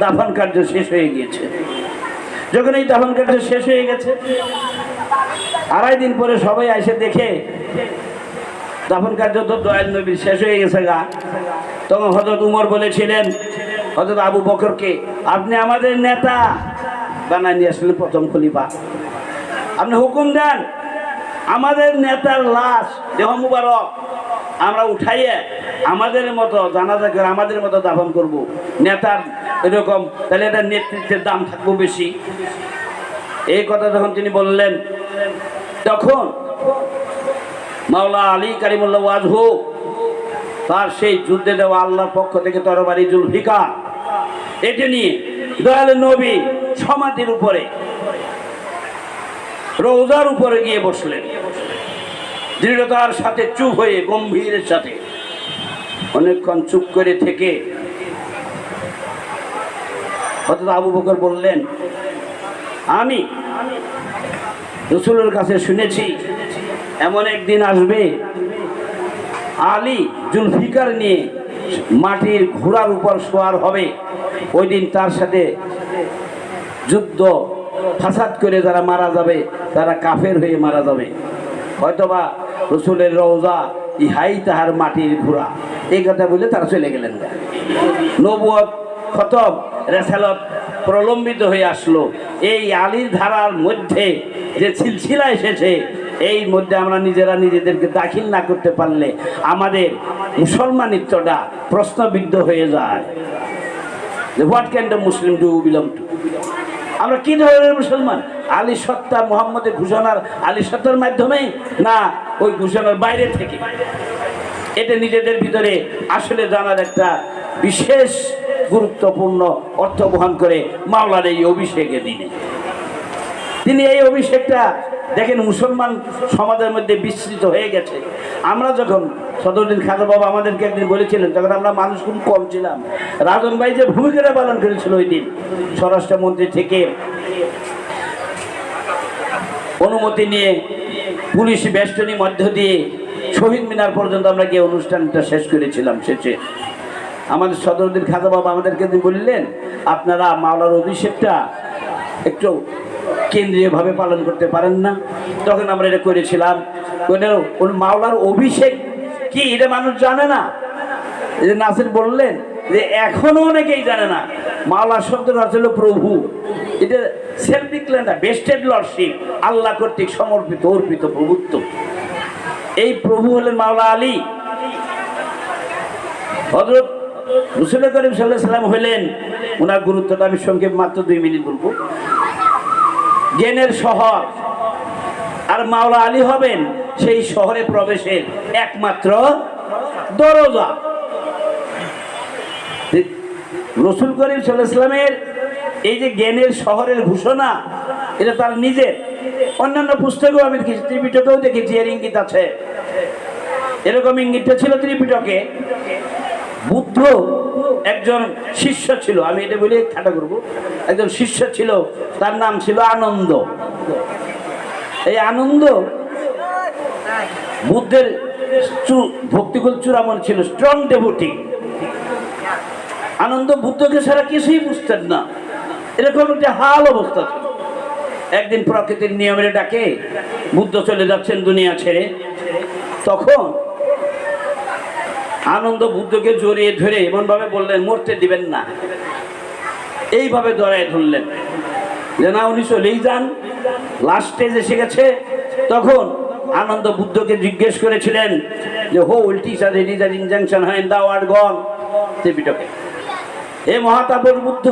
দাফন কার্য শেষ হয়ে গিয়েছে। যখন এই দাফন কার্য শেষ হয়ে গেছে, আড়াই দিন পরে সবাই এসে দেখে, দাফন কার্য তো দয়াল নবীর শেষ হয়ে গেছে গা। তখন হজরত উমর বলেছিলেন হজরত আবু বকরকে, আপনি আমাদের নেতা। বানায় নিয়ে আসলেন প্রথম খলিফা। আপনি হুকুম দেন, আমাদের নেতার লাশ দেহ মুবারক আমরা উঠাইয়ে আমাদের মতো জানাজা করে আমাদের মতো দাফন করব। নেতার এরকম, তাহলে এটা নেতৃত্বের দাম থাকব বেশি। এই কথা যখন তিনি বললেন, তখন মাওলা আলী কারিমুল্লাহ ওয়াজহু তার সেই যুদ্ধে দেওয়া আল্লাহর পক্ষ থেকে তরবারি জুলফিকার, এটি নিয়ে দয়াল নবী সমাধির উপরে, রোজার উপরে গিয়ে বসলেন। দৃঢ়তার সাথে চুপ হয়ে, গম্ভীরের সাথে। অনেকক্ষণ চুপ করে থেকে হয়তো আবু বকর বললেন, আমি রসুলের কাছে শুনেছি, এমন একদিন আসবে আলী জুলফিকার নিয়ে মাটির ঘোড়ার উপর শোয়ার হবে। ওই দিন তার সাথে যুদ্ধ, ফাসাদ করে যারা মারা যাবে, তারা কাফের হয়ে মারা যাবে। হয়তোবা রসুলের রওজা ইহাই তাহার মাটির ঘোড়া। এই কথা বলে তারা চলে গেলেন। নবুয়ত খতব রেসালত প্রলম্বিত হয়ে আসলো। এই আলীর ধারার মধ্যে যে সিলসিলা এসেছে, এই মধ্যে আমরা নিজেরা নিজেদেরকে দাখিল না করতে পারলে আমাদের মুসলমানিত্বটা প্রশ্নবিদ্ধ হয়ে যায়। What can the Muslim do belong to আমরা কি ধরনের মুসলমান? আলী সত্তা মোহাম্মদের ঘোষণার, আলী সত্তার মাধ্যমেই না ওই ঘোষণার বাইরে থেকে? এটা নিজেদের ভিতরে আসলে জানার একটা বিশেষ গুরুত্বপূর্ণ অর্থ বহন করে মাওলার এই অভিষেকে দিনে। তিনি এই অভিষেকটা দেখেন মুসলমান সমাজের মধ্যে বিস্তৃত হয়ে গেছে। আমরা যখন সদরদিন খাজা বাবা আমাদেরকে একদিন বলেছিলেন, তখন আমরা মানুষ খুব কম ছিলাম। রাজন ভাই যে ভূমিকাটা পালন করেছিল ওই দিন, স্বরাষ্ট্রমন্ত্রী থেকে অনুমতি নিয়ে পুলিশ বেষ্টনী মধ্য দিয়ে শহীদ মিনার পর্যন্ত আমরা গিয়ে অনুষ্ঠানটা শেষ করেছিলাম শেষে। আমাদের সদরুদ্দিন খাজা বাবা আমাদেরকে বললেন, আপনারা মাওলার অভিষেকটা একটু কেন্দ্রীয়ভাবে পালন করতে পারেন না। তখন আমরা এটা করেছিলাম। ওটা- মাওলার অভিষেক কি, এটা মানুষ জানে না? যে নাসির বললেন যে এখনও অনেকেই জানে না। মাওলা শব্দটা হচ্ছিল প্রভু। এটা সেলফ বেস্টেড লর্ডশিপ আল্লাহ কর্তৃক সমর্পিত, অর্পিত, প্রভুত্ব। এই প্রভু হলেন মাওলা আলী। হজরত রসুল করিম সাল্লাহ সাল্লাম হলেন ওনার গুরুত্বটা আমি সংক্ষেপ মাত্র দুই মিনিট বলব। জ্ঞানের শহর, আর মাওলা আলী হবেন সেই শহরে প্রবেশের একমাত্র দরজা। রসুল করিম সাল্লাহ সাল্লামের এই যে জ্ঞানের শহরের ঘোষণা, এটা তার নিজের। অন্যান্য পুস্তকেও আমি দেখেছি, ত্রিপিটকেও দেখেছি, এর ইঙ্গিত আছে। এরকম ইঙ্গিতটা ছিল ত্রিপিটকে। বুদ্ধ একজন শিষ্য ছিল, আমি এটা বলে ঠাটা করব। একজন শিষ্য ছিল, তার নাম ছিল আনন্দ। এই আনন্দ বুদ্ধের ভক্তিকুল চূড়ামন ছিল স্ট্রং ডেভোটি আনন্দ বুদ্ধকে ছাড়া কিছুই বুঝতেন না। এরকম একটা হাল অবস্থা ছিল। একদিন প্রকৃতির নিয়মের ডাকে বুদ্ধ চলে যাচ্ছেন দুনিয়া ছেড়ে। তখন আনন্দ বুদ্ধকে জড়িয়ে ধরে এমনভাবে বললেন, মরতে দিবেন না। এইভাবে দড়ায় ধরলেন। যে না উনি চলেই যান লাস্ট এসে গেছে। তখন আনন্দ বুদ্ধকে জিজ্ঞেস করেছিলেন যে, হো টিচার ইট আর ইনজাংশন হয় দা ওয়ার্ড গন ত্রিপিটকে হে মহাতাপর বুদ্ধ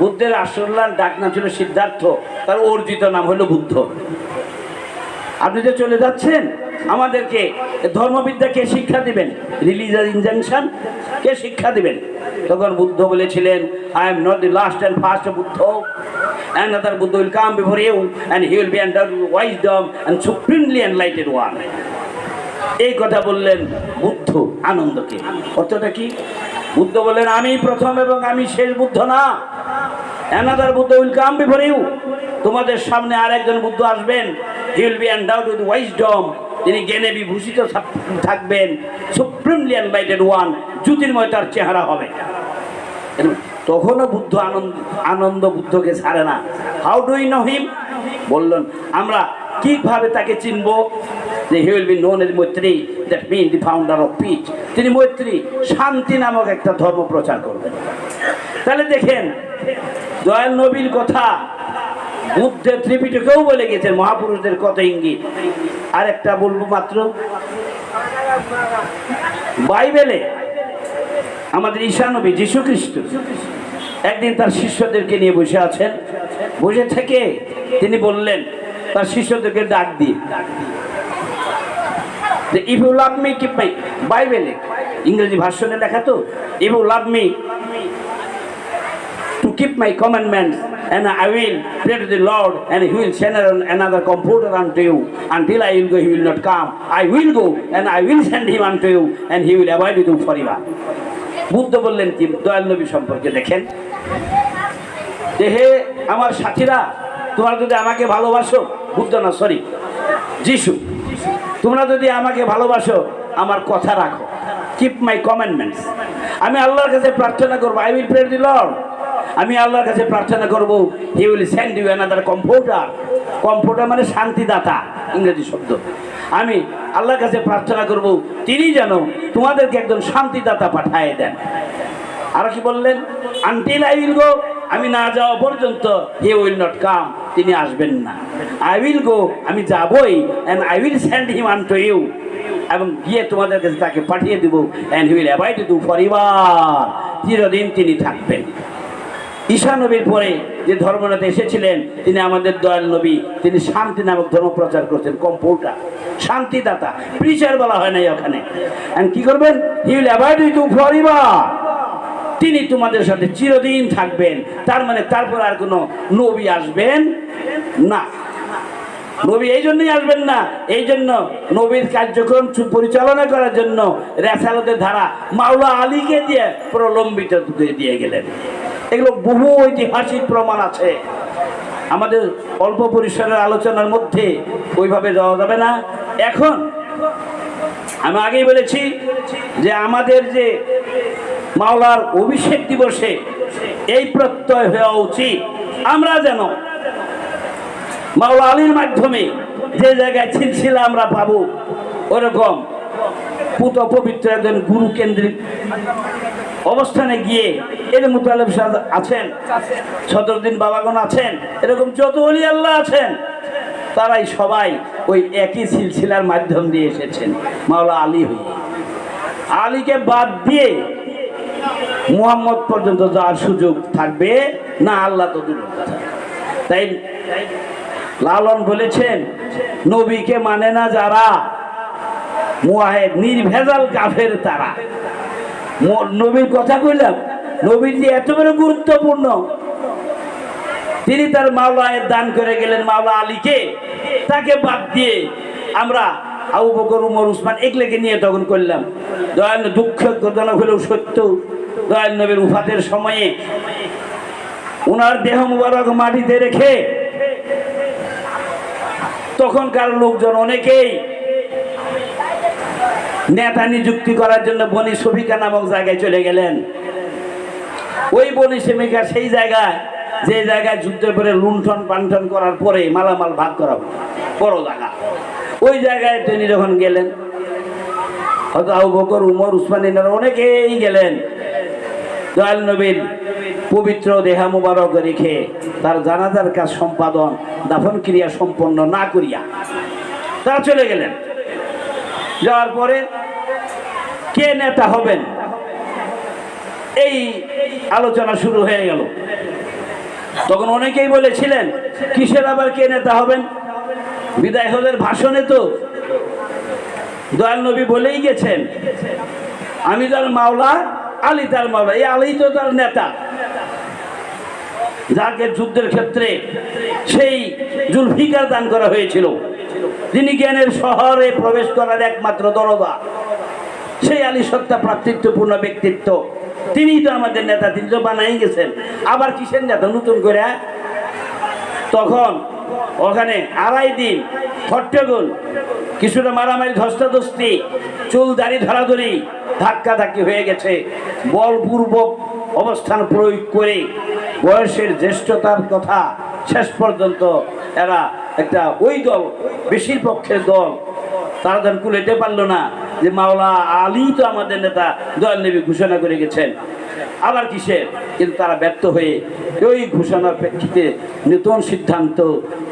বুদ্ধের আসল্লার ডাক নাম ছিল সিদ্ধার্থ। তার অর্জিত নাম হলো বুদ্ধ। আপনি যে চলে যাচ্ছেন, আমাদেরকে ধর্মবিদ্যা কে শিক্ষা দিবেন? রিলিজিয়াস ইনজাংশন কে শিক্ষা দিবেন? তখন বুদ্ধ বলেছিলেন I am not the last and first Buddha. And other Buddha will come before you and he will be and wisdom and supremely enlightened one এই কথা বললেন বুদ্ধ আনন্দকে। অর্থটা কি? বুদ্ধ বললেন, আমি প্রথম এবং আমি শেষ বুদ্ধ না। Another Buddha will come before you তোমাদের সামনে আর একজন বুদ্ধ আসবেন। He will be endowed with wisdom তিনি জ্ঞানে বিভূষিত থাক- থাকবেন। সুপ্রিমলি এনলাইটেড ওয়ান জ্যোতির্ময় তার চেহারা হবে। তখনও বুদ্ধ আনন্দ আনন্দ বুদ্ধকে ছাড়ে না। How do you know him বললেন, আমরা কীভাবে তাকে চিনব? যে he will be known as Maitri that mean the founder of peace তিনি মৈত্রী শান্তি নামক একটা ধর্ম প্রচার করবেন। তাহলে দেখেন দয়াল নবীর কথা। বুদ্ধের ত্রিপিটকেও বলে গেছেন, মহাপুরুষদের কত ইঙ্গিত। আর একটা বলব মাত্র, বাইবেলে আমাদের ঈশানবী যীশু খ্রিস্ট একদিন তার শিষ্যদেরকে নিয়ে বসে আছেন। বসে থেকে তিনি বললেন, তার শিষ্যদেরকে ডাক দিয়ে ইফ ইউ লাভ মি কি বাইবেলে, ইংরেজি ভাষণে লেখা তো you love me keep my commandments, and I will pray to the Lord, and He will send another comforter unto you. Until I will go, He will not come. I will go, and I will send Him unto you, and He will abide with you forever. Buddha বললেন কি দয়াল নবী সম্পর্কে দেখেন যে হে আমার সাথীরা তোমরা যদি আমাকে ভালোবাসো বুদ্ধ না সরি যিশু তোমরা যদি আমাকে ভালোবাসো আমার কথা রাখো কিপ মাই কমেন্টমেন্টস আমি আল্লাহর কাছে প্রার্থনা করব I will pray the lord আমি আল্লাহর কাছে প্রার্থনা করব he will send you another comforter comforter মানে শান্তিদাতা, ইংরেজি শব্দ। আমি আল্লাহর কাছে প্রার্থনা করব, তিনি যেন তোমাদেরকে একজন শান্তিদাতা পাঠায় দেন। আর কি বললেন? আনটিল আই উইল গো আমি না যাওয়া পর্যন্ত হি উইল নট কাম তিনি আসবেন না। আই উইল গো আমি যাবই and I will send him unto you এবং গিয়ে তোমাদের কাছে তাকে পাঠিয়ে দেবো and he will avoid to পরিবার চিরদিন তিনি থাকবেন। ঈশা নবীর পরে যে ধর্মনাথ এসেছিলেন, তিনি আমাদের দয়াল নবী, তিনি শান্তি নামক ধর্ম প্রচার করছেন কম্পোর্টার শান্তিদাতা প্রিচার বলা হয় নাই ওখানে। কি করবেন? তিনি তোমাদের সাথে চিরদিন থাকবেন। তার মানে তারপর আর কোনো নবী আসবেন না। নবী এই জন্যই আসবেন না। এই জন্য নবীর কার্যক্রম পরিচালনা করার জন্য রেসালতের ধারা মাওলা আলীকে দিয়ে প্রলম্বিত দিয়ে গেলেন। এগুলো বহু ঐতিহাসিক প্রমাণ আছে। আমাদের অল্প পরিসরের আলোচনার মধ্যে ওইভাবে যাওয়া যাবে না। এখন আমি আগেই বলেছি যে আমাদের যে মাওলার অভিষেক দিবসে এই প্রত্যয় হওয়া উচিত। আমরা যেন মাওলা আলীর মাধ্যমে যে জায়গায় ছিলছিলা আমরা পাবো ওরকম পুত পবিত্র একজন গুরু কেন্দ্রিক অবস্থানে গিয়ে এর মুতালেব সাহেব আছেন সদরদিন বাবাগণ আছেন, এরকম যত অলি আল্লাহ আছেন, তারাই সবাই ওই একই সিলসিলার মাধ্যম দিয়ে এসেছেন, মাওলা আলী হয়ে আলীকে বাদ দিয়ে মুহাম্মদ পর্যন্ত যাওয়ার সুযোগ থাকবে না, আল্লাহ তো কথা। তাই লালন বলেছেন, নবীকে মানে না যারা, মুয়াহেদ, নির্ভেজাল কাফের তারা নবীর কথা কইলাম। নবীর যে এত বড় গুরুত্বপূর্ণ। তিনি তার মাওলায়ের দান করে গেলেন, মাওলা আলীকে। তাকে বাদ দিয়ে আমরা আবু বকর, উমর, উসমান এগুলোকে নিয়ে তখন করলাম। দয়াল, দুঃখজনক হলেও সত্য। দয়াল নবীর উফাতের সময়ে ওনার দেহ মুবারক মাটিতে রেখে তখনকার লোকজন অনেকেই নেতা নিযুক্তি করার জন্য বনি সফিকা নামক জায়গায় চলে গেলেন। ওই বনি সেমিকা সেই জায়গায়, যে জায়গায় যুদ্ধের পরে লুণ্ঠন পান্ঠন করার পরে মালামাল ভাগ করা বড় জায়গা। ওই জায়গায় তিনি যখন গেলেন, হয়তো আবু বকর, উমর, উসমান অনেকেই গেলেন। দয়াল নবীর পবিত্র দেহা মুবারক রেখে তার জানাজার কাজ সম্পাদন, দাফন ক্রিয়া সম্পন্ন না করিয়া তারা চলে গেলেন। যাওয়ার পরে কে নেতা হবেন? এই আলোচনা শুরু হয়ে গেল। তখন অনেকেই বলেছিলেন, কিসের আবার কে নেতা হবেন? বিদায় হলের ভাষণে তো দয়াল নবী বলেই গেছেন, আমি তার মাওলা, আলী তার মাওলা, এই আলী তো তার নেতা। যাকে যুদ্ধের ক্ষেত্রে সেই জুলফিকার দান করা হয়েছিল। যিনি জ্ঞানের শহরে প্রবেশ করার একমাত্র দরদা সেই আলী সত্তা প্রাতৃত্বপূর্ণ ব্যক্তিত্ব। তিনি তো আমাদের নেতা, তিনি তো বানাই গেছেন। আবার কিসের নেতা? নতুন করে? তখন ওখানে আড়াই দিন হট্টগোল কিছুটা মারামারি, ধস্তাধস্তি, চুল দাড়ি ধরাধরি ধাক্কা ধাক্কি হয়ে গেছে। বলপূর্বক অবস্থান প্রয়োগ করে বয়সের জ্যেষ্ঠতার কথা শেষ পর্যন্ত এরা একটা ওই দল, বেশির পক্ষের দল। তারা যখন কুলেতে পারল না যে মাওলা আলী তো আমাদের নেতা, দয়াল নবী ঘোষণা করে গেছেন। আবার কিসের কিন্তু তারা ব্যর্থ হয়ে ওই ঘোষণার প্রেক্ষিতে নতুন সিদ্ধান্ত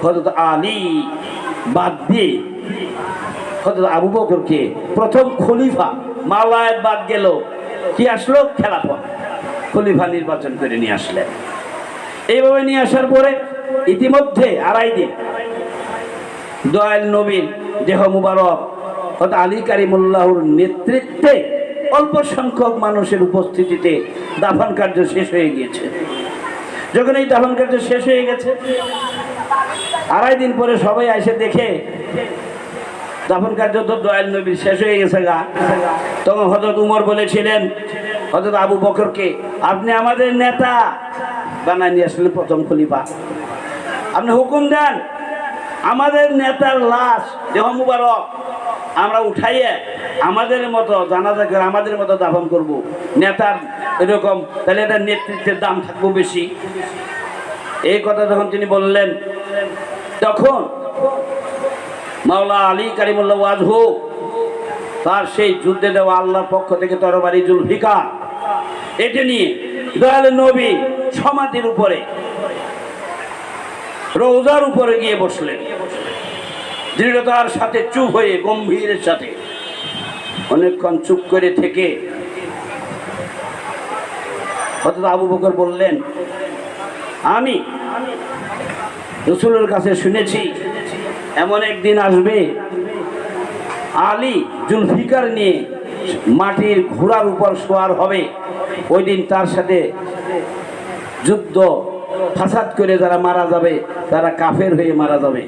হজরত আলী বাদ দিয়ে হজরত আবু বকরকে প্রথম খলিফা মাওলায় বাদ গেল। কি আসলো? খেলাফত। খলিফা নির্বাচন করে নিয়ে আসলেন। এইভাবে নিয়ে আসার পরে ইতিমধ্যে আড়াই দিন দয়াল নবীর দেহ মুবারক। অর্থাৎ আলী কারিমুল্লাহর নেতৃত্বে অল্প সংখ্যক মানুষের উপস্থিতিতে দাফন কার্য শেষ হয়ে গিয়েছে। যখন এই দাফন কার্য শেষ হয়ে গেছে, আড়াই দিন পরে সবাই এসে দেখে, দাফন কার্য তো দয়াল নবীর শেষ হয়ে গেছে গা। তখন হজরত উমর বলেছিলেন হজরত আবু বকরকে, আপনি আমাদের নেতা বানায় নিয়ে আসলেন প্রথম খলিফা। আপনি হুকুম দেন আমাদের নেতার লাশ, দেহ মুবারক, আমরা উঠাইয়ে আমাদের মতো জানাজা করে আমাদের মতো দাফন করব। নেতার এরকম, তাহলে এটা নেতৃত্বের দাম থাকব বেশি। এই কথা যখন তিনি বললেন, তখন মাওলা আলী কারিমুল্লাহ ওয়াজহু, তার সেই যুদ্ধে দেওয়া আল্লাহর পক্ষ থেকে তরবারি জুলফিকার, এটি নিয়ে দয়াল নবী সমাধির উপরে রোজার উপরে গিয়ে বসলেন। দৃঢ়তার সাথে চুপ হয়ে গম্ভীরের সাথে। অনেকক্ষণ চুপ করে থেকে হয়তো আবু বকর বললেন, আমি রসুলের কাছে শুনেছি, এমন একদিন আসবে আলী জুলফিকার নিয়ে মাটির ঘোড়ার উপর শোয়ার হবে। ওই দিন তার সাথে যুদ্ধ ফাসাদ করে যারা মারা যাবে, তারা কাফের হয়ে মারা যাবে।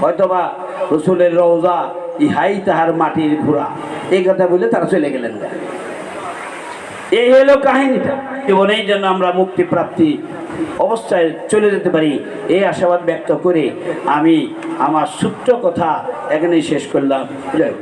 হয়তোবা রসুলের রওজা ইহাই তাহার মাটির ঘোড়া। এই কথা বলে তারা চলে গেলেন। এই হলো কাহিনীটা। এবং এই জন্য আমরা মুক্তি প্রাপ্তি অবস্থায় চলে যেতে পারি। এই আশাবাদ ব্যক্ত করে আমি আমার সূত্র কথা এখানেই শেষ করলাম। জয়।